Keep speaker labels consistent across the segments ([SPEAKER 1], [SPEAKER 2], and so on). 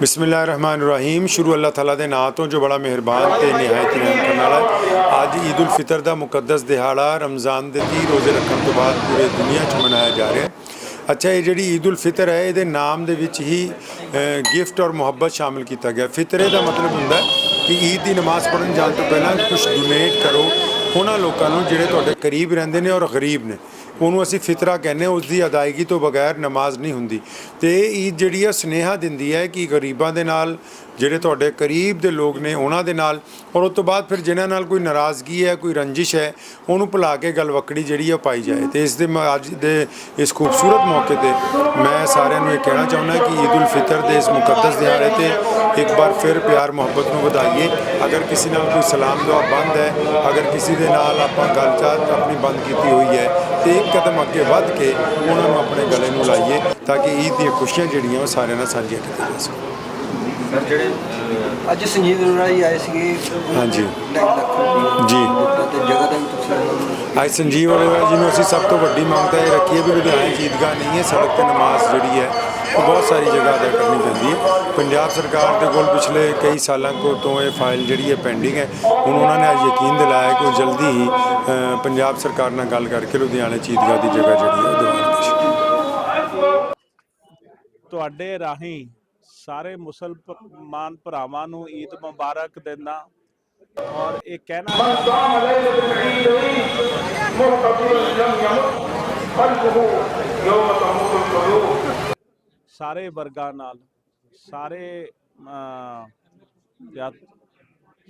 [SPEAKER 1] ਬਿਸਮਿਲ੍ਲਾਹਿਰਰਹਿਮਾਨਿਰਰਹੀਮ। ਸ਼ੁਰੂ ਅੱਲਾਹ ਤਾਲਾ ਦੇ ਨਾਂ ਤੋਂ ਜੋ ਬੜਾ ਮਿਹਰਬਾਨ ਤੇ ਨਿਹਾਇਤ ਹੀ ਰਹਿਮ ਕਰਨ ਵਾਲਾ ਅੱਜ ਈਦ ਉਲ ਫਿਤਰ ਦਾ ਮੁਕੱਦਸ ਦਿਹਾੜਾ ਰਮਜ਼ਾਨ ਦੇ 30 ਰੋਜ਼ੇ ਰੱਖਣ ਤੋਂ ਬਾਅਦ ਪੂਰੇ ਦੁਨੀਆ 'ਚ ਮਨਾਇਆ ਜਾ ਰਿਹਾ ਹੈ। ਅੱਛਾ, ਇਹ ਜਿਹੜੀ ਈਦ ਉਲ ਫਿਤਰ ਹੈ, ਇਹਦੇ ਨਾਮ ਦੇ ਵਿੱਚ ਹੀ ਗਿਫਟ ਔਰ ਮੁਹੱਬਤ ਸ਼ਾਮਿਲ ਕੀਤਾ ਗਿਆ। ਫਿਤਰੇ ਦਾ ਮਤਲਬ ਹੁੰਦਾ ਕਿ ਈਦ ਦੀ ਨਮਾਜ਼ ਪੜ੍ਹਨ ਜਾਣ ਤੋਂ ਪਹਿਲਾਂ ਕੁਝ ਡੋਨੇਟ ਕਰੋ ਉਹਨਾਂ ਲੋਕਾਂ ਨੂੰ ਜਿਹੜੇ ਤੁਹਾਡੇ ਕਰੀਬ ਰਹਿੰਦੇ ਨੇ ਔਰ ਗਰੀਬ ਨੇ। ਉਹਨੂੰ ਅਸੀਂ ਫਿਤਰਾ ਕਹਿੰਦੇ ਹਾਂ ਉਸ ਦੀ ਅਦਾਇਗੀ ਤੋਂ ਬਗੈਰ ਨਮਾਜ਼ ਨਹੀਂ ਹੁੰਦੀ। ਤੇ ਇਹ ਈਦ ਜਿਹੜੀ ਆ ਸੁਨੇਹਾ ਦਿੰਦੀ ਹੈ ਕਿ ਗਰੀਬਾਂ ਦੇ ਨਾਲ ਜਿਹੜੇ ਤੁਹਾਡੇ ਕਰੀਬ ਦੇ ਲੋਕ ਨੇ ਉਹਨਾਂ ਦੇ ਨਾਲ। ਔਰ ਉਸ ਤੋਂ ਬਾਅਦ ਫਿਰ ਜਿਨ੍ਹਾਂ ਨਾਲ ਕੋਈ ਨਾਰਾਜ਼ਗੀ ਹੈ, ਕੋਈ ਰੰਜਿਸ਼ ਹੈ, ਉਹਨੂੰ ਭੁਲਾ ਕੇ ਗਲਵਕੜੀ ਜਿਹੜੀ ਆ ਉਹ ਪਾਈ ਜਾਏ। ਤੇ ਇਸ ਦੇ ਮ- ਅੱਜ ਦੇ ਇਸ ਖੂਬਸੂਰਤ ਮੌਕੇ ਤੇ ਮੈਂ ਸਾਰਿਆਂ ਨੂੰ ਇਹ ਕਹਿਣਾ ਚਾਹੁੰਦਾ ਕਿ ਈਦ ਉਲ ਫਿਤਰ ਦੇ ਇਸ ਮੁਕੱਦਸ ਦਿਹਾੜੇ ਤੇ ਇੱਕ ਵਾਰ ਫਿਰ ਪਿਆਰ ਮੁਹੱਬਤ ਨੂੰ ਵਧਾਈਏ। ਅਗਰ ਕਿਸੇ ਨਾਲ ਕੋਈ ਸਲਾਮ ਦੁਆ ਬੰਦ ਹੈ, ਅਗਰ ਕਿਸੇ ਦੇ ਨਾਲ ਆਪਾਂ ਗੱਲਬਾਤ ਆਪਣੀ ਬੰਦ ਕੀਤੀ ਹੋਈ ਹੈ, ਤੇ ਇੱਕ ਕਦਮ ਅੱਗੇ ਵੱਧ ਕੇ ਉਹਨਾਂ ਨੂੰ ਆਪਣੇ ਗਲੇ ਨੂੰ ਲਾਈਏ, ਤਾਂ ਕਿ ਈਦ ਦੀਆਂ ਖੁਸ਼ੀਆਂ ਜਿਹੜੀਆਂ ਉਹ ਸਾਰਿਆਂ ਨਾਲ ਸਾਂਝੀਆਂ ਕੀਤੀਆਂ ਜਾ ਸਕਣ।
[SPEAKER 2] ਸਰ ਜਿਹੜੇ ਅੱਜ ਸੰਜੀਵ ਅਰੋੜਾ ਜੀ ਆਏ ਸੀਗੇ।
[SPEAKER 1] ਹਾਂਜੀ। ਜੀ।
[SPEAKER 2] ਤੇ ਜਗ੍ਹਾ ਦਾ ਵੀ ਤੁਸੀਂ
[SPEAKER 1] ਅੱਜ ਸੰਜੀਵ ਅਰੋੜਾ ਜੀ ਨੂੰ ਅਸੀਂ ਸਭ ਤੋਂ ਵੱਡੀ ਮੰਗ ਤਾਂ ਇਹ ਰੱਖੀ ਹੈ ਵੀ ਲੁਧਿਆਣੇ 'ਚ ਈਦਗਾਹ ਨਹੀਂ ਹੈ ਸੜਕ ਤੇ ਨਮਾਜ਼ ਜਿਹੜੀ ਹੈ ਉਹ ਬਹੁਤ ਸਾਰੀ ਜਗ੍ਹਾ ਅਦਾ ਕਰਨੀ ਪੈਂਦੀ ਹੈ। ਪੰਜਾਬ ਸਰਕਾਰ ਦੇ ਕੋਲ ਪਿਛਲੇ ਕਈ ਸਾਲਾਂ ਤੋਂ ਇਹ ਫਾਈਲ ਜਿਹੜੀ ਹੈ ਪੈਂਡਿੰਗ ਹੈ। ਹੁਣ ਉਹਨਾਂ ਨੇ ਅੱਜ ਯਕੀਨ ਦਿਲਾਇਆ ਕਿ ਉਹ ਜਲਦੀ ਹੀ ਪੰਜਾਬ ਸਰਕਾਰ ਨਾਲ ਗੱਲ ਕਰਕੇ ਲੁਧਿਆਣੇ 'ਚ ਈਦਗਾਹ ਦੀ ਜਗ੍ਹਾ ਜਿਹੜੀ ਹੈ ਉਹ ਦਿਵਾਉਣਗੇ
[SPEAKER 3] ਤੁਹਾਡੇ ਰਾਹੀਂ ਸਾਰੇ ਮੁਸਲਮਾਨ ਭਰਾਵਾਂ ਨੂੰ ਈਦ ਮੁਬਾਰਕ ਦਿੰਦਾ। ਔਰ ਇਹ ਕਹਿਣਾ ਸਾਰੇ ਵਰਗਾਂ ਨਾਲ ਸਾਰੇ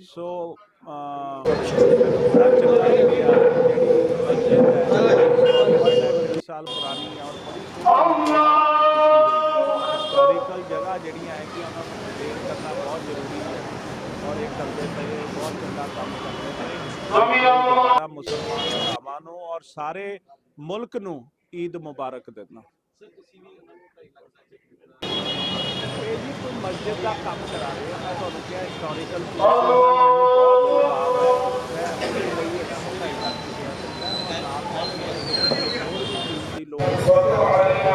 [SPEAKER 3] ਸੋ ਸਾਲ ਪੁਰਾਣੀ ਔਰ ਜਿਹੜੀਆਂ ਹੈਗੀਆਂ ਉਹਨਾਂ ਨੂੰ ਮੇਨਟੇਨ ਕਰਨਾ ਬਹੁਤ ਜ਼ਰੂਰੀ ਹੈ ਔਰ ਇਹ ਕਰਦੇ ਪਏ ਬਹੁਤ ਚੰਗਾ ਕੰਮ ਕਰਦੇ ਪਏ ਮੁਸਲਮਾਨ ਭਰਾਵਾਂ ਨੂੰ ਔਰ ਸਾਰੇ ਮੁਲਕ ਨੂੰ ਈਦ ਮੁਬਾਰਕ ਦਿੰਦਾ। ਇਹ ਜੀ ਕੋਈ ਮਸਜਿਦ ਦਾ ਕੰਮ ਕਰਾ ਰਹੇ ਆ ਮੈਂ ਤੁਹਾਨੂੰ ਕਿਹਾ ਹਿਸਟੋਰੀਕਲ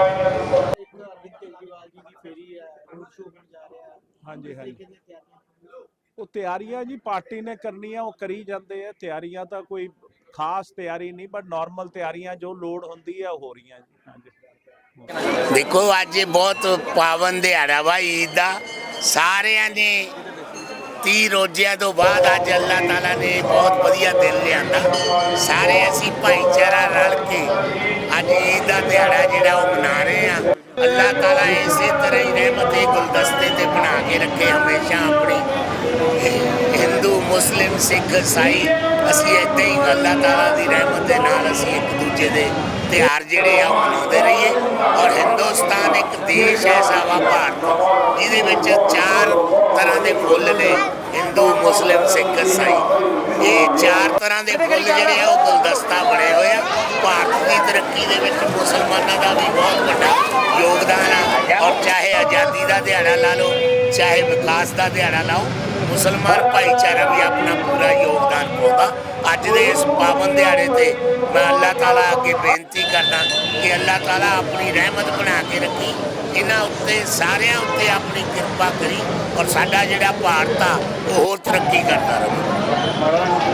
[SPEAKER 4] ਅਰਵਿੰਦ ਕੇਜਰੀਵਾਲ ਜੀ ਦੀ ਫੇਰੀ ਹੋਣ ਜਾ ਰਿਹਾ। ਹੈ
[SPEAKER 3] ਹਾਂਜੀ। ਹਾਂਜੀ ਉਹ ਤਿਆਰੀਆਂ ਜੀ ਪਾਰਟੀ ਨੇ ਕਰਨੀਆਂ ਉਹ ਕਰੀ ਜਾਂਦੇ ਆ। ਤਿਆਰੀਆਂ ਤਾਂ ਕੋਈ ਖਾਸ ਤਿਆਰੀ ਨਹੀਂ ਬਟ ਨਾਰਮਲ ਤਿਆਰੀਆਂ ਜੋ ਲੋੜ ਹੁੰਦੀ ਹੈ ਉਹ ਹੋ ਰਹੀਆਂ ਜੀ। ਹਾਂਜੀ।
[SPEAKER 5] ਦੇਖੋ ਅੱਜ ਬਹੁਤ ਪਾਵਨ ਦਿਹਾੜਾ ਵਾ ਈਦ ਦਾ। ਸਾਰਿਆਂ ਨੇ 30 ਰੋਜ਼ਿਆਂ ਤੋਂ ਬਾਅਦ ਅੱਜ ਅੱਲਾਹ ਤਾਲਾ ਨੇ ਬਹੁਤ ਵਧੀਆ ਦਿਨ ਲਿਆਂਦਾ। ਸਾਰੇ ਅਸੀਂ ਭਾਈਚਾਰਾ ਰਲ ਕੇ ਅੱਜ ਈਦ ਦਾ ਦਿਹਾੜਾ ਜਿਹੜਾ ਉਹ ਮਨਾ ਰਹੇ ਆ। ਅੱਲਾਹ ਤਾਲਾ ਇਸੇ ਤਰ੍ਹਾਂ ਹੀ ਰਹਿਮਤ ਗੁਲਦਸਤੇ ਤੇ ਬਣਾ ਕੇ ਰੱਖੇ ਹਮੇਸ਼ਾ ਆਪਣੀ। ਹਿੰਦੂ, ਮੁਸਲਿਮ, ਸਿੱਖ, ਈਸਾਈ, ਅਸੀਂ ਏਦਾਂ ਹੀ ਅੱਲਾਹ ਤਾਲਾ ਦੀ ਰਹਿਮਤ ਦੇ ਨਾਲ ਅਸੀਂ ਇੱਕ ਦੂਜੇ ਦੇ ਤਿਉਹਾਰ ਜਿਹੜੇ ਆ ਉਹ ਮਨਾਉਂਦੇ ਰਹੀਏ। ਔਰ ਹਿੰਦੁਸਤਾਨ ਇੱਕ ਦੇਸ਼ ਐਸਾ ਵਾ ਭਾਰਤ। ਇਹਦੇ ਵਿੱਚ ਚਾਰ ਤਰ੍ਹਾਂ ਦੇ ਫੁੱਲ ਨੇ, ਹਿੰਦੂ, ਮੁਸਲਿਮ, ਸਿੱਖ, ਇਸਾਈ। ਇਹ ਚਾਰ ਤਰ੍ਹਾਂ ਦੇ ਫੁੱਲ ਜਿਹੜੇ ਆ, ਉਹ ਗੁਲਦਸਤਾ ਬਣੇ ਹੋਏ ਆ। ਭਾਰਤ ਦੀ ਤਰੱਕੀ ਦੇ ਵਿੱਚ ਮੁਸਲਮਾਨਾਂ ਦਾ ਵੀ ਬਹੁਤ ਵੱਡਾ ਯੋਗਦਾਨ ਆ। ਔਰ ਚਾਹੇ ਆਜ਼ਾਦੀ ਦਾ ਦਿਹਾੜਾ ਲਾ ਲਓ, ਚਾਹੇ ਵਿਕਾਸ ਦਾ ਦਿਹਾੜਾ ਲਾਓ ਮੁਸਲਮਾਨ ਭਾਈਚਾਰਾ ਵੀ ਆਪਣਾ ਪੂਰਾ ਯੋਗਦਾਨ ਪਾਉਂਦਾ। ਅੱਜ ਦੇ ਇਸ ਪਾਵਨ ਦਿਹਾੜੇ ਤੇ ਮੈਂ ਅੱਲਾਹ ਤਾਲਾ ਅੱਗੇ ਬੇਨਤੀ ਕਰਦਾ ਕਿ ਅੱਲਾਹ ਤਾਲਾ ਆਪਣੀ ਰਹਿਮਤ ਬਣਾ ਕੇ ਰੱਖੀ। ਇਹਨਾਂ ਉੱਤੇ, ਸਾਰਿਆਂ ਉੱਤੇ ਆਪਣੀ ਕਿਰਪਾ ਕਰੀ ਔਰ ਸਾਡਾ ਜਿਹੜਾ ਭਾਰਤ ਆ, ਉਹ ਹੋਰ ਤਰੱਕੀ ਕਰਦਾ ਰਹੇ।